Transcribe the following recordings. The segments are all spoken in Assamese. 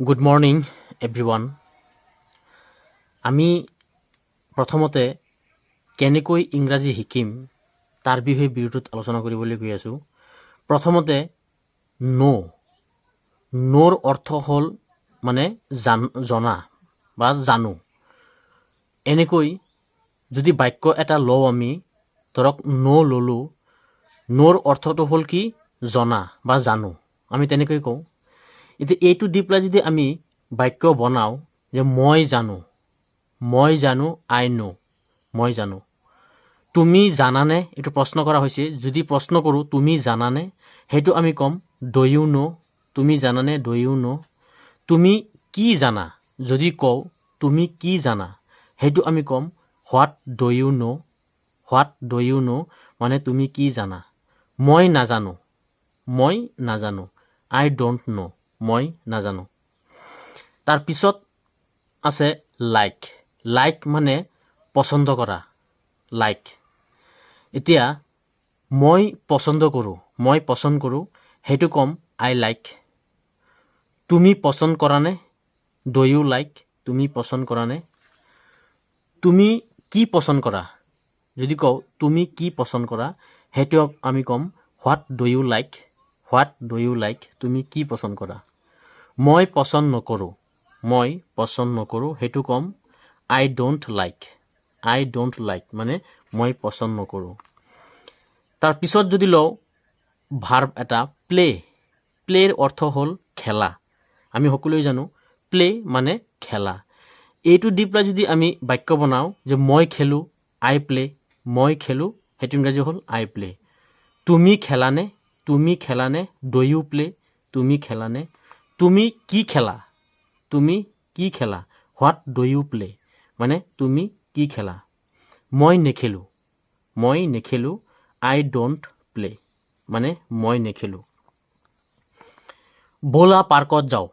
গুড মৰ্ণিং এভৰিৱান আমি প্ৰথমতে কেনেকৈ ইংৰাজী শিকিম তাৰ বিষয়ে ভিডিঅ'টোত আলোচনা কৰিবলৈ গৈ আছোঁ। প্ৰথমতে ন' ন'ৰ অৰ্থ হ'ল মানে জান জনা বা জানো। এনেকৈ যদি বাক্য এটা লওঁ আমি, ধৰক ন' ল'লোঁ ন'ৰ অৰ্থটো হ'ল কি? জনা বা জানো। আমি তেনেকৈ কওঁ। এতিয়া এইটো দি পেলাই যদি আমি বাক্য বনাওঁ যে মই জানো মই জানো আই ন' মই জানো। তুমি জানানে? এইটো প্ৰশ্ন কৰা হৈছে। যদি প্ৰশ্ন কৰোঁ তুমি জানানে? সেইটো আমি ক'ম ইউ ন' তুমি জানানে? ইউ ন' তুমি কি জানা? যদি কওঁ তুমি কি জানা? সেইটো আমি ক'ম what you know' what you know' মানে তুমি কি জানা? মই নাজানো। মই নাজানো। আই ডণ্ট ন' মই নাজানো। তাৰপিছত আছে লাইক লাইক মানে পচন্দ কৰা। লাইক এতিয়া মই পচন্দ কৰোঁ মই পচন্দ কৰোঁ সেইটো ক'ম আই লাইক তুমি পচন্দ কৰানে? ইউ লাইক তুমি পচন্দ কৰানে? তুমি কি পচন্দ কৰা? যদি কওঁ তুমি কি পচন্দ কৰা সেইটো আমি ক'ম what you like what you like তুমি কি পচন্দ কৰা? মই পচন্দ নকৰোঁ। মই পচন্দ নকৰোঁ, সেইটো ক'ম। I don't like I don't like মানে মই পচন্দ নকৰোঁ। তাৰপিছত যদি লওঁ ভাৰ্ব এটা প্লে প্লেৰ অৰ্থ হ'ল খেলা। আমি সকলোৱে জানো প্লে মানে খেলা। এইটো দি পেলাই যদি আমি বাক্য বনাওঁ যে মই খেলোঁ আই প্লে মই খেলোঁ, সেইটো ইংৰাজী হ'ল আই প্লে তুমি খেলানে? তুমি খেলানে? ড প্লে তুমি খেলানে? তুমি কি খেলা? তুমি কি খেলা? হোৱাট ড ইউ প্লে মানে তুমি কি খেলা? মই নেখেলোঁ। মই নেখেলোঁ আই ডোণ্ট প্লে মানে মই নেখেলোঁ। ব'লা পাৰ্কত যাওঁ।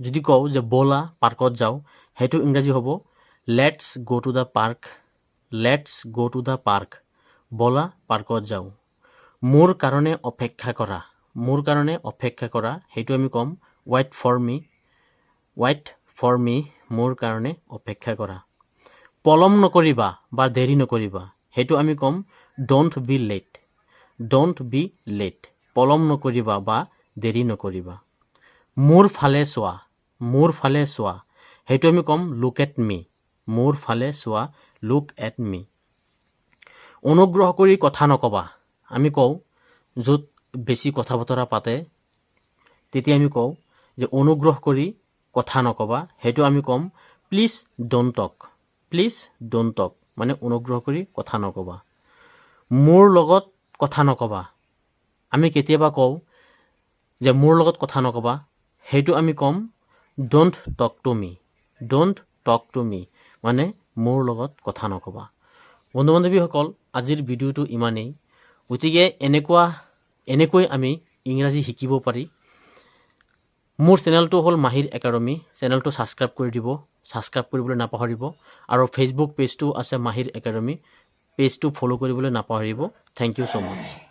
যদি কওঁ যে ব'লা পাৰ্কত যাওঁ, সেইটো ইংৰাজী হ'ব let's go' to the park let's go' to the park ব'লা পাৰ্কত যাওঁ। মোৰ কাৰণে অপেক্ষা কৰা। মোৰ কাৰণে অপেক্ষা কৰা, সেইটো আমি ক'ম wait for me wait for me মোৰ কাৰণে অপেক্ষা কৰা। পলম নকৰিবা বা দেৰি নকৰিবা সেইটো আমি ক'ম don't be late don't be late পলম নকৰিবা বা দেৰি নকৰিবা। মোৰ ফালে চোৱা মোৰ ফালে চোৱা। সেইটো আমি ক'ম লুক এট মি মোৰ ফালে চোৱা লুক এট মি অনুগ্ৰহ কৰি কথা নক'বা। আমি কওঁ য'ত বেছি কথা বতৰা পাতে তেতিয়া আমি কওঁ যে অনুগ্ৰহ কৰি কথা নক'বা সেইটো আমি ক'ম please don't talk please don't talk মানে অনুগ্ৰহ কৰি কথা নক'বা। মোৰ লগত কথা নক'বা। আমি কেতিয়াবা কওঁ যে মোৰ লগত কথা নক'বা সেইটো আমি ক'ম don't talk to me don't talk to me মানে মোৰ লগত কথা নক'বা। বন্ধু বান্ধৱীসকল আজিৰ ভিডিঅ'টো ইমানেই। গতিকে এনেকুৱা এনেকৈ আমি ইংৰাজী শিকিব পাৰি। মোৰ চেনেলটো হ'ল মাহিৰ একাডেমি। চেনেলটো ছাবস্ক্ৰাইব কৰি দিব ছাবস্ক্ৰাইব কৰিবলৈ নাপাহৰিব। আৰু ফেচবুক পেজটো আছে মাহিৰ একাডেমি। পেজটো ফ'ল' কৰিবলৈ নাপাহৰিব। Thank you so much